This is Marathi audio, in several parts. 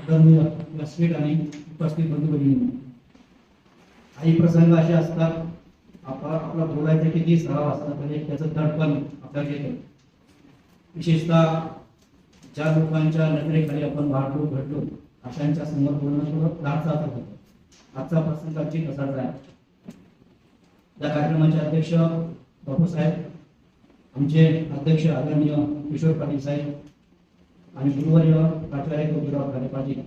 आदरणीय व्यासपीठ आणि उपस्थित बंधू भगिनी काही प्रसंग असे असतात आपला आपला बोलायचा किती सराव असतात म्हणजे त्याचं दडपण आपल्याला येतं. विशेषतः ज्या लोकांच्या नजरेखाली आपण वाढलो घडलो अशांच्या समोर बोलणं थोडं धाडसाचं होतं. आजचा प्रसंग अगदी तसाच आहे. या कार्यक्रमाचे अध्यक्ष बापू साहेब आमचे अध्यक्ष आदरणीय किशोर पाटील साहेब आणि गुरुवारीला प्राचार्य गोपीराव खाले पाटील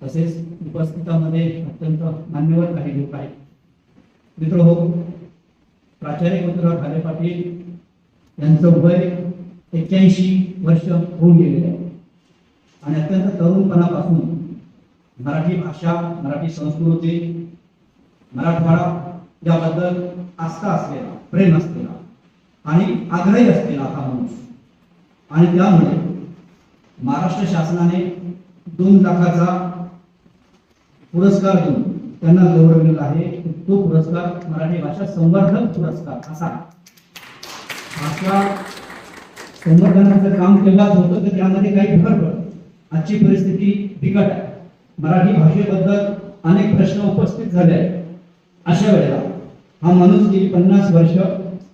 तसेच उपस्थितामध्ये अत्यंत मान्यवर काही लोक आहेत. मित्र हो प्राचार्य गोपीराव खाले पाटील यांचं वय एक्क्याऐंशी वर्ष होऊन गेलेले आहे. आणि अत्यंत तरुणपणापासून मराठी भाषा मराठी संस्कृती मराठवाडा याबद्दल आस्था असलेला प्रेम असलेला आणि आग्रही असलेला हा माणूस. आणि त्यामुळे महाराष्ट्र शासनाने दोन लाखाचा पुरस्कार देऊन त्यांना गौरवलेला आहे. तो पुरस्कार मराठी भाषा संवर्धन पुरस्कार असा. भाषा संवर्धनाचं काम केव्हाच होतं तर त्यामध्ये काही भर पडत आजची परिस्थिती बिकट आहे. मराठी भाषेबद्दल अनेक प्रश्न उपस्थित झाले आहेत. अशा वेळेला हा माणूस गेली पन्नास वर्ष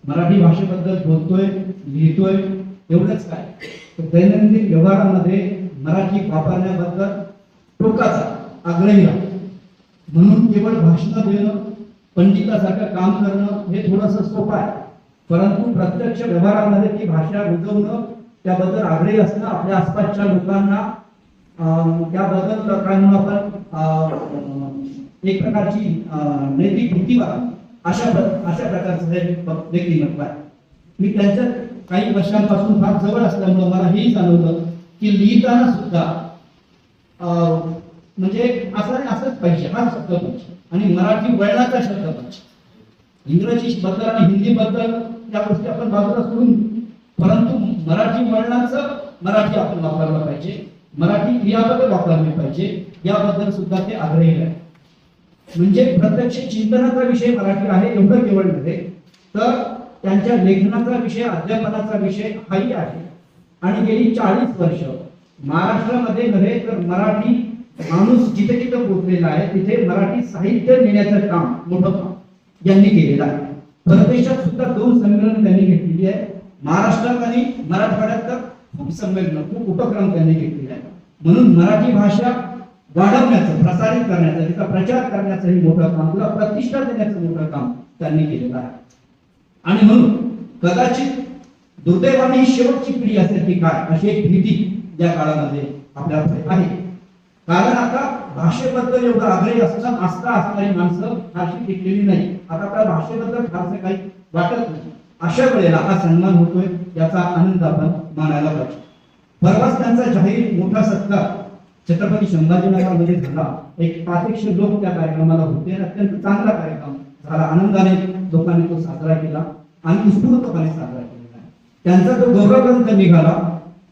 मराठी भाषेबद्दल बोलतोय लिहितोय एवढंच काय. तर दैनंदिन व्यवहारामध्ये मराठी वापरण्याबद्दल टोकाचा आग्रही राहतो म्हणून केवळ भाषण देणं पंडितासारखं काम करणं हे थोडंसं सोपं आहे. परंतु प्रत्यक्ष व्यवहारामध्ये ती भाषा रुजवणं त्याबद्दल आग्रही असणं आपल्या आसपासच्या लोकांना अं, त्याबद्दल काय म्हणू आपण एक प्रकारची नैतिक भीती वाटावी अशा अशा प्रकारचं हे व्यक्तिमत्व आहे. मी त्यांच्या काही वर्षांपासून फार जवळ असल्यामुळं मला हेही जाणवलं की लिहिताना सुद्धा म्हणजे असं असंच पाहिजे हा शब्द पाहिजे. आणि मराठी वळणाचा शब्द पाहिजे. इंग्रजी बद्दल आणि हिंदी बद्दल या गोष्टी आपण बाजूला सोडून परंतु मराठी वळणाचं मराठी आपण वापरलं पाहिजे. मराठी क्रियापद वापरली पाहिजे. याबद्दल सुद्धा ते आग्रही आहे म्हणजे प्रत्यक्ष चिंतनाचा विषय मराठी आहे एवढं केवळ नव्हे तर त्यांच्या लेखनाचा विषय अध्यापनाचा विषय हाही आहे. आणि गेली चाळीस वर्ष महाराष्ट्रामध्ये नव्हे तर मराठी माणूस जिथे जिथे पोहोचलेला आहे तिथे मराठी साहित्य नेण्याचं काम मोठं काम यांनी केलेलं आहे. परदेशात सुद्धा दोन संमेलन त्यांनी घेतलेली आहे. महाराष्ट्रात आणि मराठवाड्यात तर खूप संमेलन खूप उपक्रम त्यांनी घेतलेले आहे म्हणून मराठी भाषा वाढवण्याचं प्रसारित करण्याचं तिचा प्रचार करण्याचंही मोठं काम तिला प्रतिष्ठा देण्याचं मोठं काम त्यांनी केलेलं आहे. आणि म्हणून कदाचित दुर्दैवाने ही शेवटची पिढी असेल की काय अशी एक भीती या काळामध्ये आपल्याकडे आहे. कारण आता भाषेबद्दल एवढं आग्रही असणं आस्था असणारी माणसं फारशी टिकलेली नाही. आता त्या भाषेबद्दल फारसं काही वाटत नाही. अशा वेळेला हा सन्मान होतोय याचा आनंद आपण मानायला पाहिजे. परवाच त्यांचा जाहीर मोठा सत्कार छत्रपती संभाजीनगरमध्ये झाला. एक पाचशे लोक त्या कार्यक्रमाला होते. अत्यंत चांगला कार्यक्रम झाला. आनंदाने लोकांनी तो साजरा केला आणि उत्स्फूर्तपणे साजरा केलेला आहे. त्यांचा जो गौरवग्रंथ निघाला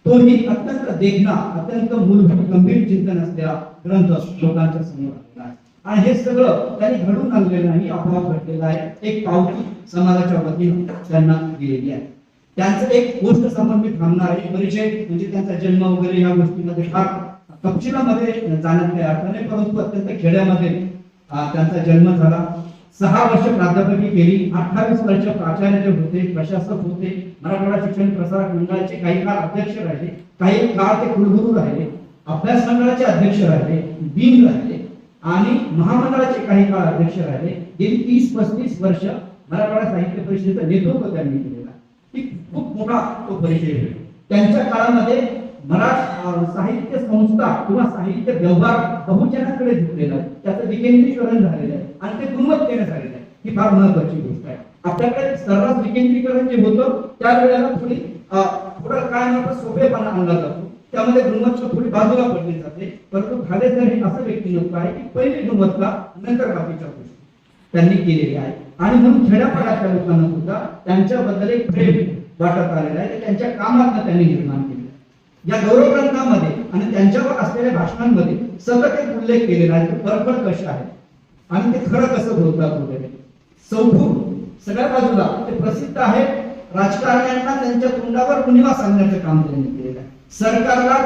तोही अत्यंत देखणा अत्यंत मूलभूत गंभीर चिंतन असलेला ग्रंथ लोकांच्या समोर आलेला आहे. आणि हे सगळं त्यांनी घडून आणलेलं नाही आपोआप घडलेलं आहे. एक पावती समाजाच्या वतीनं त्यांना दिलेली आहे. त्यांचं एक गोष्ट समोर मी थांबणार आहे परिचय म्हणजे त्यांचा जन्म वगैरे या गोष्टीमध्ये फार तपशिलामध्ये जाण्यात काही अर्थ नाही परंतु अत्यंत खेड्यामध्ये त्यांचा जन्म झाला. सहा वर्ष प्राध्यापकी केली अठ्ठावीस वर्ष प्राचार्य जे होते प्रशासक होते मराठवाडा शिक्षण प्रसारक मंडळाचे काही काळ अध्यक्ष राहिले काही काळ ते कुलगुरू राहिले अभ्यास मंडळाचे अध्यक्ष राहिले डीन राहिले आणि महामंडळाचे काही काळ अध्यक्ष राहिले. गेली तीस पस्तीस वर्ष मराठवाडा साहित्य परिषदेचं नेतृत्व त्यांनी केलेलं खूप मोठा तो परिचय त्यांच्या काळामध्ये मराठ साहित्य संस्था किंवा साहित्य व्यवहार बहुजनाकडे झुकलेला आहे. त्याचं विकेंद्रीकरण झालेलं आहे आणि ते गुणवत्तेने झालेलं आहे. ही फार महत्वाची गोष्ट आहे. आपल्याकडे सर्रास विकेंद्रीकरण जे होतं त्यावेळेला थोडी थोडा काय म्हणतात सोपेपणा आणला जातो. त्यामध्ये गुणवत्ता थोडी बाजूला पडली जाते. परंतु खाले हे असं व्यक्तिमत्व आहे की पहिली गुणवत्ता नंतर बाकीच्या गोष्टी. त्यांनी केलेली आहे. आणि म्हणून खेड्यापाड्याच्या लोकांना सुद्धा त्यांच्याबद्दल एक प्रेम वाटत आलेलं आहे. त्यांच्या कामात त्यांनी निर्माण केलं या गौरव ग्रंथामध्ये आणि त्यांच्यावर असलेल्या भाषणांमध्ये सतत एक उल्लेख केलेला आहे. की फरफड कशा आहे. आणि ते खरं कसं बोलतात वगैरे? चौफूर सगळ्या बाजूला ते प्रसिद्ध आहे. राजकारण्यांना त्यांच्या तोंडावर उणिवा सांगण्याचं काम त्यांनी केलेलं आहे. सरकारला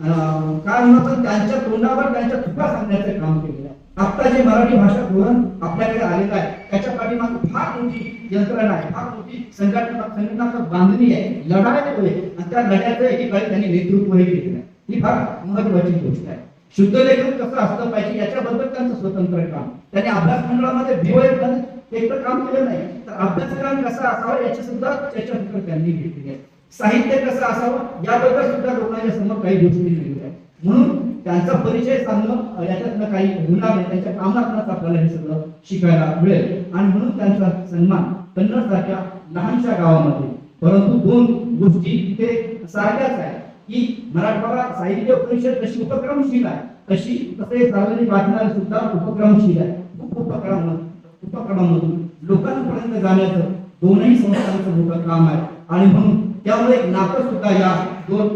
अं, काय म्हणतो त्यांच्या तोंडावर त्यांच्या चुका सांगण्याचं काम केलेलं आहे. आता जे मराठी भाषा धोरण आपल्याकडे आलेलं आहे त्याच्या पाठीमागे फार मोठी यंत्रणा आहे फार मोठी संघटना संघटनात्मक बांधणी आहे लढाई आहे आणि त्या लढ्याचं एकीकडे त्यांनी नेतृत्वही केलेलं आहे ही फार महत्वाची गोष्ट आहे. शुद्ध लेखन कसं असलं पाहिजे याच्याबद्दल त्यांचं स्वतंत्र काम. त्यांनी अभ्यास मंडळामध्ये भिवय एक तर काम केलं नाही तर अभ्यासक्रम कसा असावा याची सुद्धा चर्चा त्यांनी घेतली आहे. साहित्य कसं असावं याबद्दल सुद्धा लोकांच्या समोर काही गोष्टी लिहिल्या आहेत. म्हणून त्यांचा परिचय सांगणं याच्यातनं काही होणार नाही. त्यांच्या कामातनंच आपल्याला हे सगळं शिकायला मिळेल. आणि म्हणून त्यांचा सन्मान कन्नड सारख्या लहानशा गावामध्ये. परंतु दोन गोष्टी तिथे सारख्याच आहेत. की मराठवाडा साहित्य परिषद कशी उपक्रमशील आहे तशी तसे सार्वजनिक वाचनालय सुद्धा उपक्रमशील आहे. खूप उपक्रम उपक्रमामधून लोकांपर्यंत जाण्याचं दोनही संस्थांचं मोठं काम आहे. आणि म्हणून त्यामुळे एक नातं सुद्धा या दोन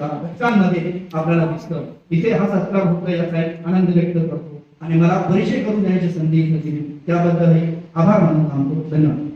घटकांमध्ये आपल्याला दिसतं. इथे हा सत्कार होतो याचा एक आनंद व्यक्त करतो. आणि मला परिचय करून देण्याची संधी दिली. त्याबद्दल Abang, 等等